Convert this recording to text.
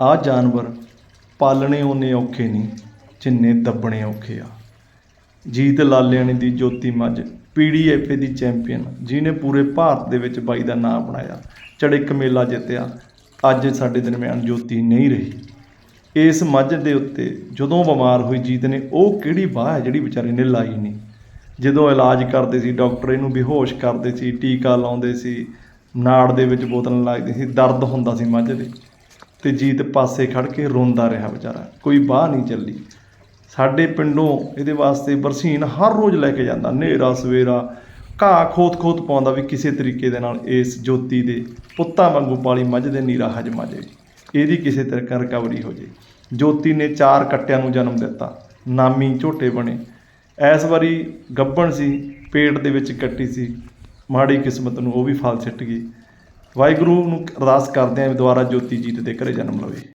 ਆਹ ਜਾਨਵਰ ਪਾਲਣੇ ਓਨੇ ਔਖੇ ਨਹੀਂ ਜਿੰਨੇ ਦੱਬਣੇ ਔਖੇ ਆ। ਜੀਤ ਲਾਲਿਆਣੀ ਦੀ ਜੋਤੀ ਮੱਝ ਪੀਡੀਐਫਏ ਦੀ ਚੈਂਪੀਅਨ, ਜਿਹਨੇ ਪੂਰੇ ਭਾਰਤ ਦੇ ਵਿੱਚ ਬਾਈ ਦਾ ਨਾਮ ਬਣਾਇਆ ਚੜਿੱਕ ਮੇਲਾ ਜਿੱਤਿਆ, ਅੱਜ ਸਾਡੇ ਦਰਮਿਆਨ ਜੋਤੀ ਨਹੀਂ ਰਹੀ। ਇਸ ਮੱਝ ਦੇ ਉੱਤੇ ਜਦੋਂ ਬਿਮਾਰ ਹੋਈ ਜੀਤ ਨੇ, ਉਹ ਕਿਹੜੀ ਬਾਹ ਹੈ ਜਿਹੜੀ ਵਿਚਾਰੇ ਨੇ ਲਾਈ ਨਹੀਂ ਜਦੋਂ ਇਲਾਜ ਕਰਦੇ ਸੀ, ਡਾਕਟਰ ਇਹਨੂੰ ਬੇਹੋਸ਼ ਕਰਦੇ ਸੀ, ਟੀਕਾ ਲਾਉਂਦੇ ਸੀ, ਨਾੜ ਦੇ ਵਿੱਚ ਬੋਤਲ ਲੱਗਦੀ ਸੀ, ਦਰਦ ਹੁੰਦਾ ਸੀ ਮੱਝ ਦੇ। ਤੇ ਜੀਤ ਪਾਸੇ ਖੜ ਕੇ ਰੋਂਦਾ ਰਿਹਾ ਵਿਚਾਰਾ। ਕੋਈ ਬਾਹ ਨਹੀਂ ਚੱਲੀ। ਸਾਡੇ ਪਿੰਡੋਂ ਇਹਦੇ ਵਾਸਤੇ ਬਰਸੀਨ ਹਰ ਰੋਜ਼ ਲੈ ਕੇ ਜਾਂਦਾ। ਹਨੇਰਾ, ਸਵੇਰਾ, ਘਾਹ ਖੋਤ ਖੋਤ ਪਾਉਂਦਾ ਵੀ ਕਿਸੇ ਤਰੀਕੇ ਦੇ ਨਾਲ ਇਸ ਜੋਤੀ ਦੇ ਪੁੱਤਾਂ ਵਾਂਗੂ ਪਾਲੀ ਮੱਝ ਦੇ ਨੀਰਾ ਹਜਮ ਆ ਜਾਏ ਇਹਦੀ ਕਿਸੇ ਤਰ੍ਹਾਂ ਰਿਕਵਰੀ ਹੋ ਜੇ। ਜੋਤੀ ਨੇ ਚਾਰ ਕੱਟਿਆਂ ਨੂੰ ਜਨਮ ਦਿੱਤਾ। ਨਾਮੀ ਝੋਟੇ ਬਣੇ। ਇਸ ਵਾਰੀ ਗੱਬਣ ਸੀ, ਪੇਟ ਦੇ ਵਿੱਚ ਕੱਟੀ ਸੀ। ਮਾੜੀ ਕਿਸਮਤ ਨੂੰ ਉਹ ਵੀ ਫਲ ਸਿੱਟ ਗਈ। ਵਾਹਿਗੁਰੂ ਨੂੰ ਅਰਦਾਸ ਕਰਦੇ ਆਂ ਵੀ ਦੁਆਰਾ ਜੋਤੀ ਜੀਤ ਦੇ ਘਰੇ ਜਨਮ ਲਵੇ।